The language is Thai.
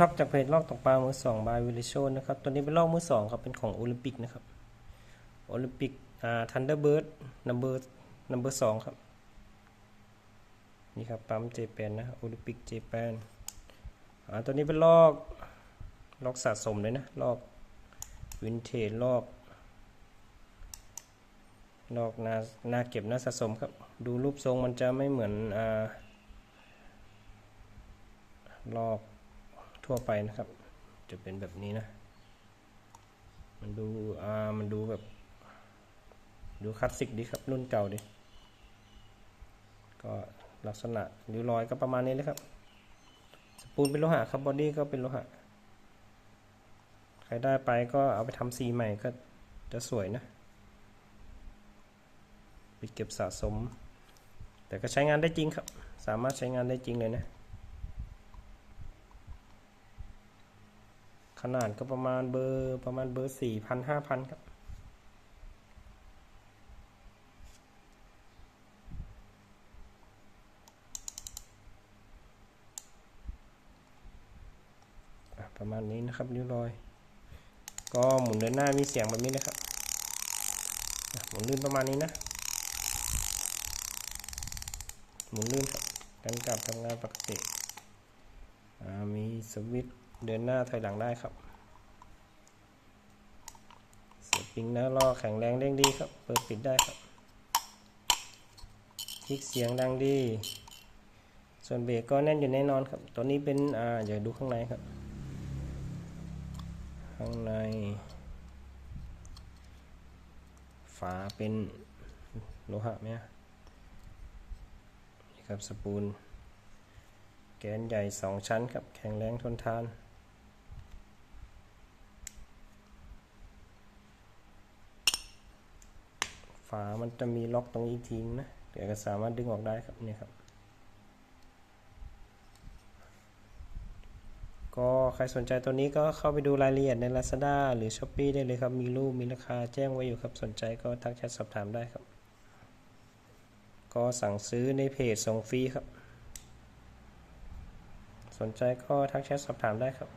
ครับจากเพจลอกตกปลามือสองบายวิลิโชนนะครับตัวนี้เป็นลอกมือสองครับเป็นของโอลิมปิกนะครับโอลิมปิกอ่าทันเดอร์เบิร์ดนัมเบอร์นัมเบอร์สองครับนี่ครับปั๊มเจแปนนะโอลิมปิกเจแปนอ่าตัวนี้เป็นลอกลอกสะสมเลยนะลอกวินเทจลอกลอกนานาเก็บนาสะสมครับดูรูปทรงมันจะไม่เหมือนอ่าลอก ทั่วไปนะครับ จะเป็นแบบนี้นะ มันดูอ่ามันดูแบบ ดูคลาสสิกดีครับ รุ่นเก่าดีก็ลักษณะริ้วรอยก็ประมาณนี้เลยครับ สปูนเป็นโลหะครับบอดี้ก็เป็นโลหะ ใครได้ไปก็เอาไปทำสีใหม่ก็จะสวยนะไปเก็บสะสม แต่ก็ใช้งานได้จริงครับ สามารถใช้งานได้จริงเลยนะ ขนาดก็ประมาณเบอร์ประมาณเบอร์สี่พันห้าพันครับ ประมาณนี้นะครับนิ้วรอย ก็หมุนเดินหน้ามีเสียงแบบนี้นะครับหมุนลื่นประมาณนี้นะ หมุนลื่นครับกันกลับทำงานปกติอ่ามีสวิตช์ เดินหน้าถอยหลังได้ครับเสียปิงหน้าล้อแข็งแรงเร่งดีครับ เปิดปิดได้ครับคลิกเสียงดังดี ส่วนเบรกก็แน่นอยู่แน่นอนครับ ตัวนี้เป็นอ่าเดี๋ยวดูข้างในครับ ข้างใน ฝาเป็นโลหะไหมนี่ครับสปูลแกนใหญ่สองชั้นครับ แข็งแรงทนทานามันจะมีล็อกตรงอีกทีนะเดี๋ยวก็สามารถดึงออกได้ครับเนี่ยครับ ก็ใครสนใจตัวนี้ก็เข้าไปดูรายละเอียดใน Lazada หรือ Shopee ได้เลยครับ มีรูปมีราคาแจ้งไว้อยู่ครับ สนใจก็ทักแชทสอบถามได้ครับ ก็สั่งซื้อในเพจส่งฟรีครับ สนใจก็ทักแชทสอบถามได้ครับ